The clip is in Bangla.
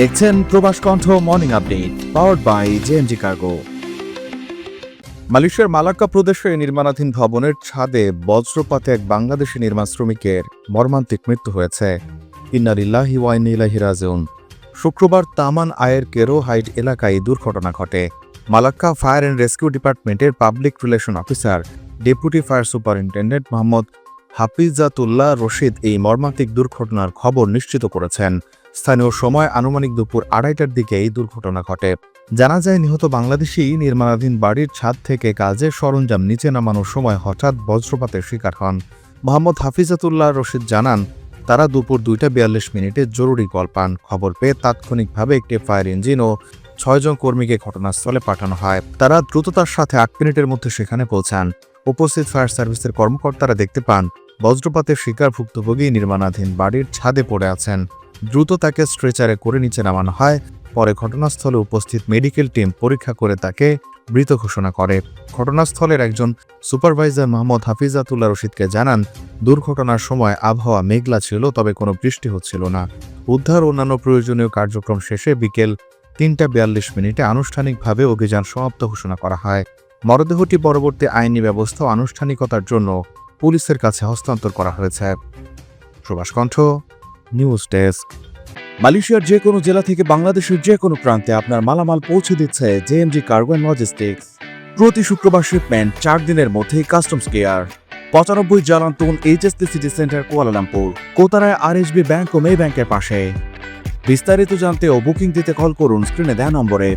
দেখছেন Probash Kantho morning update powered by JMG cargo মালয়েশিয়ার মালাক্কা প্রদেশে নির্মাণাধীন ভবনের ছাদে বজ্রপাতে এক বাংলাদেশি নির্মাণ শ্রমিকের মর্মান্তিক মৃত্যু হয়েছে। ইন্নারিল্লাহি রাজিউন। শুক্রবার তামান আয়ের কেরো হাইট এলাকায় দুর্ঘটনা ঘটে। মালাক্কা ফায়ার অ্যান্ড রেস্কিউ ডিপার্টমেন্টের public relation officer, deputy fire superintendent Mohammad Hafizatullah Rashid এই মর্মান্তিক দুর্ঘটনার খবর নিশ্চিত করেছেন। স্থানীয় সময় আনুমানিক দুপুর আড়াইটার দিকে এই দুর্ঘটনা ঘটে। জানা যায়, নিহত বাংলাদেশি নির্মাণাধীন বাড়ির ছাদ থেকে কাজের সরঞ্জাম নিচে নামানোর সময় হঠাৎ বজ্রপাতের শিকার হন। মোহাম্মদ হাফিজাতুল্লাহ রশিদ জানান, তারা দুপুর দুইটা বিয়াল্লিশ মিনিটে জরুরি কল পান। খবর পেয়ে তাৎক্ষণিকভাবে একটি ফায়ার ইঞ্জিন ও ছয়জন কর্মীকে ঘটনাস্থলে পাঠানো হয়। তারা দ্রুততার সাথে আট মিনিটের মধ্যে সেখানে পৌঁছান। উপস্থিত ফায়ার সার্ভিসের কর্মকর্তারা দেখতে পান, বজ্রপাতের শিকার ভুক্তভোগী নির্মাণাধীন বাড়ির ছাদে পড়ে আছেন। দ্রুত তাকে স্ট্রেচারে করে নিচে নামানো হয়। পরে ঘটনাস্থলে উপস্থিত মেডিকেল টিম পরীক্ষা করে তাকে মৃত ঘোষণা করে। ঘটনাস্থলের একজন সুপারভাইজার মোহাম্মদ হাফিজাতুল্লাহ রশিদকে জানান, দুর্ঘটনার সময় আবহাওয়া মেঘলা ছিল, তবে কোনো বৃষ্টি হচ্ছিল না। উদ্ধার অন্যান্য প্রয়োজনীয় কার্যক্রম শেষে বিকেল তিনটা বিয়াল্লিশ মিনিটে আনুষ্ঠানিকভাবে অভিযান সমাপ্ত ঘোষণা করা হয়। মরদেহটি পরবর্তী আইনি ব্যবস্থা ও আনুষ্ঠানিকতার জন্য পুলিশের কাছে হস্তান্তর করা হয়েছে। প্রবাস কণ্ঠ নিউজ ডেস্ক। মালয়েশিয়ার যে কোনো জেলা থেকে বাংলাদেশের যে কোনো প্রান্তে আপনার মালামাল পৌঁছে দিচ্ছে জেএমজি কার্গো অ্যান্ড লজিস্টিক্স। প্রতি শুক্রবার শিপমেন্ট চার দিনের মধ্যেই কাস্টমস কেয়ার। পঁচানব্বই Jalan Tun HST city centre, Kuala Lumpur, কোতারায় আর আরএসবি ব্যাংক ও মে ব্যাংকের পাশে। বিস্তারিত জানতে ও বুকিং দিতে কল করুন স্ক্রিনে দেওয়া নম্বরে।